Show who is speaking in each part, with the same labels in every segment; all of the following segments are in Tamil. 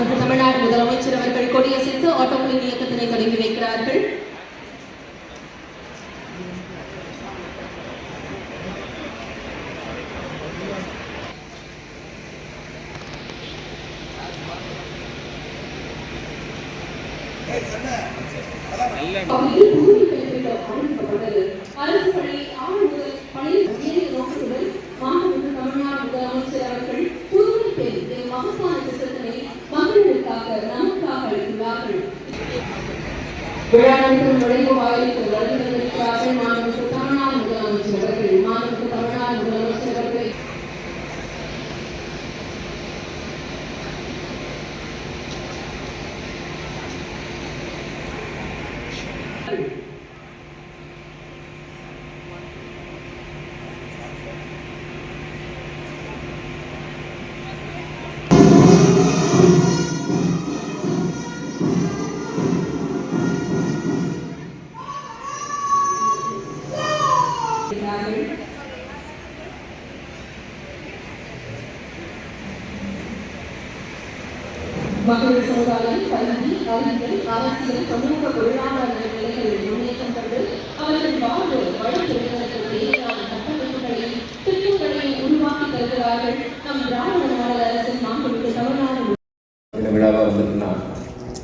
Speaker 1: நமது தமிழ்நாடு முதலமைச்சர் அவர்கள் கொடியசைத்து ஆட்டோமொபைல் இயக்கத்தினை தொடங்கி வைக்கிறார்கள். அரசு பள்ளி ஆவண விழா நுழைவு வாயிலுக்கு வருகை தந்திருக்கிறார்கள் தமிழ்நாடு முதலமைச்சர் அவர்கள் மாண்புமிகு தமிழ்நாடு முதலமைச்சர் Thank you. மகளிர் சமுதாயம் கல்வி அறிவியல் அரசியல் சமூக பொருளாதார நிலைகளில் முன்னேற்றம் கண்டு அவர்கள் வாழ்வு வழிபெறுவதற்கு தேவையான கட்டமைப்புகளை திட்டங்களை உருவாக்கி தருகிறார்கள். நம் திராவிட மாடல் அரசின் மாண்புமிகு தமிழ்நாடு
Speaker 2: இந்த விழாவாக வந்திருக்குன்னா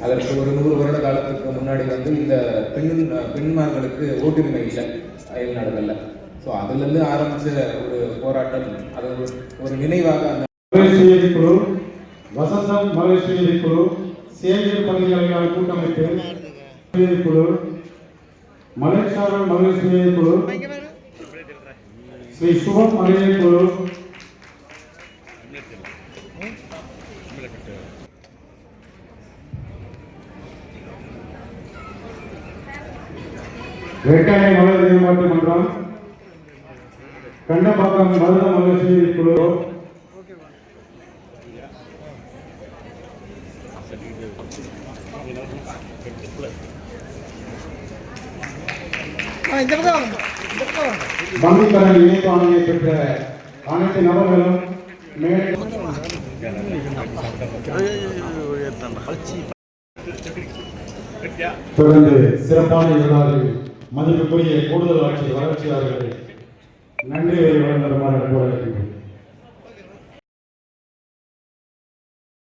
Speaker 2: அதற்கு ஒரு நூறு வருட காலத்துக்கு முன்னாடி வந்து இந்த பெண் பெண்மார்களுக்கு ஓட்டுரிமை இல்லை அயல் நாடுகளில் ஸோ அதுலேருந்து ஆரம்பித்த ஒரு போராட்டம் அது ஒரு ஒரு நினைவாக அந்த
Speaker 3: வசந்தம் மகேஸ்வரி குழு சேவியர் பல்கலைக்கழக கூட்டமைப்பு குழு மலேசாரன் மகேஸ்வரி குழு ஸ்ரீ சுபம் மகளிர் குழு வேட்டாணை மலர் மேம்பாட்டு மன்றம் கண்டபாக்கம் மருத மகேஸ்வரி குழு வங்கிக்கடன் இணைப்பு ஆணையை பெற்ற அனைத்து நபர்களும் மேடை தொடர்ந்து சிறப்பான இருந்தார்கள் மதிப்புக்குரிய கூடுதல் ஆட்சி வளர்ச்சியாளர்கள் நன்றி வழங்குமாறு கோருகின்றேன்